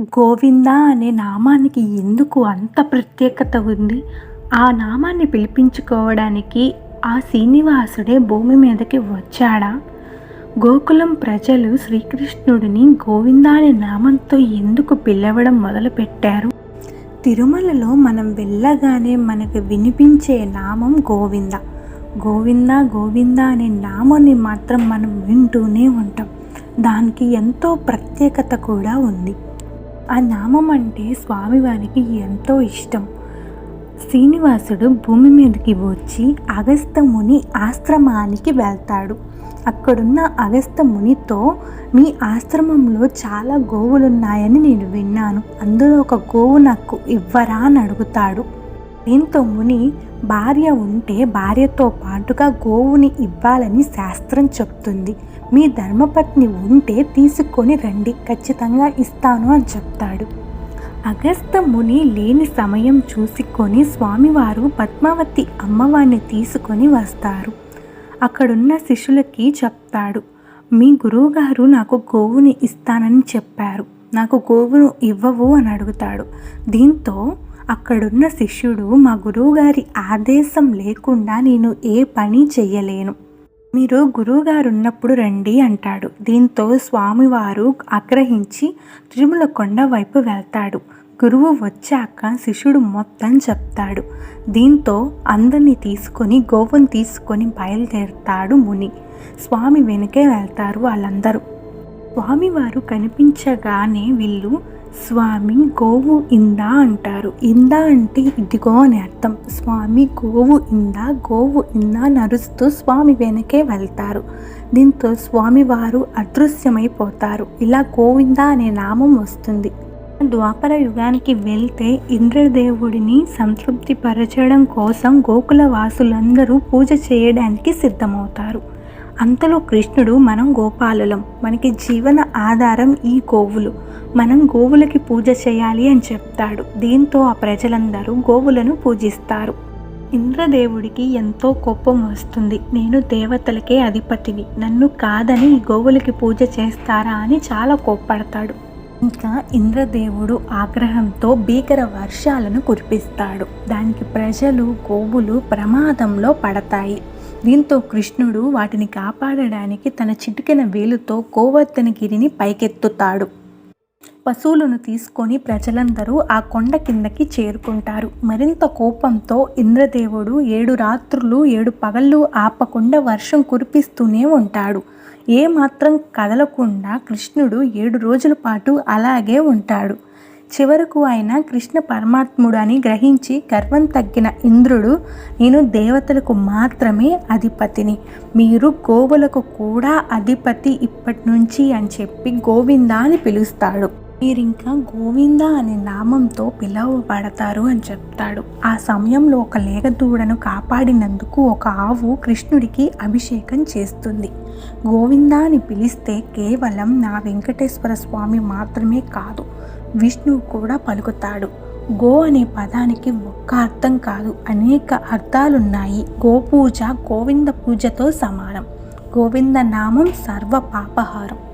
గోవింద అనే నామానికి ఎందుకు అంత ప్రత్యేకత ఉంది? ఆ నామాన్ని పిలిపించుకోవడానికి ఆ శ్రీనివాసుడే భూమి మీదకి వచ్చాడా? గోకులం ప్రజలు శ్రీకృష్ణుడిని గోవింద అనే నామంతో ఎందుకు పిలవడం మొదలుపెట్టారు? తిరుమలలో మనం వెళ్ళగానే మనకు వినిపించే నామం గోవింద. గోవింద గోవింద అనే నామాన్ని మాత్రం మనం వింటూనే ఉంటాం. దానికి ఎంతో ప్రత్యేకత కూడా ఉంది. ఆ నామం అంటే స్వామివారికి ఎంతో ఇష్టం. శ్రీనివాసుడు భూమి మీదకి వచ్చి అగస్త ముని ఆశ్రమానికి వెళ్తాడు. అక్కడున్న అగస్త్యమునితో మీ ఆశ్రమంలో చాలా గోవులున్నాయని నేను విన్నాను. అందులో ఒక గోవు నాకు ఇవ్వరా అని అడుగుతాడు. దీంతో ముని భార్య ఉంటే భార్యతో పాటుగా గోవుని ఇవ్వాలని శాస్త్రం చెప్తుంది. మీ ధర్మపత్ని ఉంటే తీసుకొని రండి ఖచ్చితంగా ఇస్తాను అని చెప్తాడు. అగస్త ముని లేని సమయం చూసుకొని స్వామివారు పద్మావతి అమ్మవారిని తీసుకొని వస్తారు. అక్కడున్న శిష్యులకి చెప్తాడు మీ గురువుగారు నాకు గోవుని ఇస్తానని చెప్పారు. నాకు గోవును ఇవ్వవు అని అడుగుతాడు. దీంతో అక్కడున్న శిష్యుడు మా గురువుగారి ఆదేశం లేకుండా నేను ఏ పని చెయ్యలేను. మీరు గురువుగారు ఉన్నప్పుడు రండి అంటాడు. దీంతో స్వామివారు ఆగ్రహించి తిరుమల కొండ వైపు వెళ్తాడు. గురువు వచ్చాక శిష్యుడు మొత్తం చెప్తాడు. దీంతో అందరినీ తీసుకొని గోవును తీసుకొని బయలుదేరుతాడు ముని. స్వామి వెనుకే వెళ్తారు వాళ్ళందరూ. స్వామివారు కనిపించగానే వీళ్ళు స్వామి గోవు ఇందా అంటారు. ఇందా అంటే ఇదిగో అని అర్థం. స్వామి గోవు ఇందా గోవు ఇందా నరుస్తూ స్వామి వెనకే వెళ్తారు. దీంతో స్వామివారు అదృశ్యమైపోతారు. ఇలా గోవింద అనే నామం వస్తుంది. ద్వాపర యుగానికి వెళ్తే ఇంద్రదేవుడిని సంతృప్తిపరచడం కోసం గోకుల వాసులందరూ పూజ చేయడానికి సిద్ధమవుతారు. అంతలో కృష్ణుడు మనం గోపాలులం. మనకి జీవన ఆధారం ఈ గోవులు. మనం గోవులకి పూజ చేయాలి అని చెప్తాడు. దీంతో ఆ ప్రజలందరూ గోవులను పూజిస్తారు. ఇంద్రదేవుడికి ఎంతో కోపం వస్తుంది. నేను దేవతలకే అధిపతిని. నన్ను కాదని గోవులకి పూజ చేస్తారా అని చాలా కోప్పడతాడు. ఇంకా ఇంద్రదేవుడు ఆగ్రహంతో భీకర వర్షాలను కురిపిస్తాడు. దానికి ప్రజలు గోవులు ప్రమాదంలో పడతాయి. దీంతో కృష్ణుడు వాటిని కాపాడడానికి తన చిటికెన వేలుతో గోవర్ధనగిరిని పైకెత్తుతాడు. పశువులను తీసుకొని ప్రజలందరూ ఆ కొండ కిందకి చేరుకుంటారు. మరింత కోపంతో ఇంద్రదేవుడు ఏడు రాత్రులు ఏడు పగళ్ళు ఆపకుండా వర్షం కురిపిస్తూనే ఉంటాడు. ఏ మాత్రం కదలకుండా కృష్ణుడు ఏడు రోజుల పాటు అలాగే ఉంటాడు. చివరకు ఆయన కృష్ణ పరమాత్ముడు అని గ్రహించి గర్వం తగ్గిన ఇంద్రుడు నేను దేవతలకు మాత్రమే అధిపతిని. మీరు గోవులకు కూడా అధిపతి ఇప్పటి నుంచి అని చెప్పి గోవింద అని పిలుస్తాడు. మీరింకా గోవింద అనే నామంతో పిలవబడతారు అని చెప్తాడు. ఆ సమయంలో ఒక లేగదూడను కాపాడినందుకు ఒక ఆవు కృష్ణుడికి అభిషేకం చేస్తుంది. గోవింద అని పిలిస్తే కేవలం నా వెంకటేశ్వర స్వామి మాత్రమే కాదు. విష్ణువు కూడా పలుకుతాడు. గో అనే పదానికి ఒక్క అర్థం కాదు. అనేక అర్థాలున్నాయి. గోపూజ గోవింద పూజతో సమానం. గోవింద నామం సర్వ పాపహారం.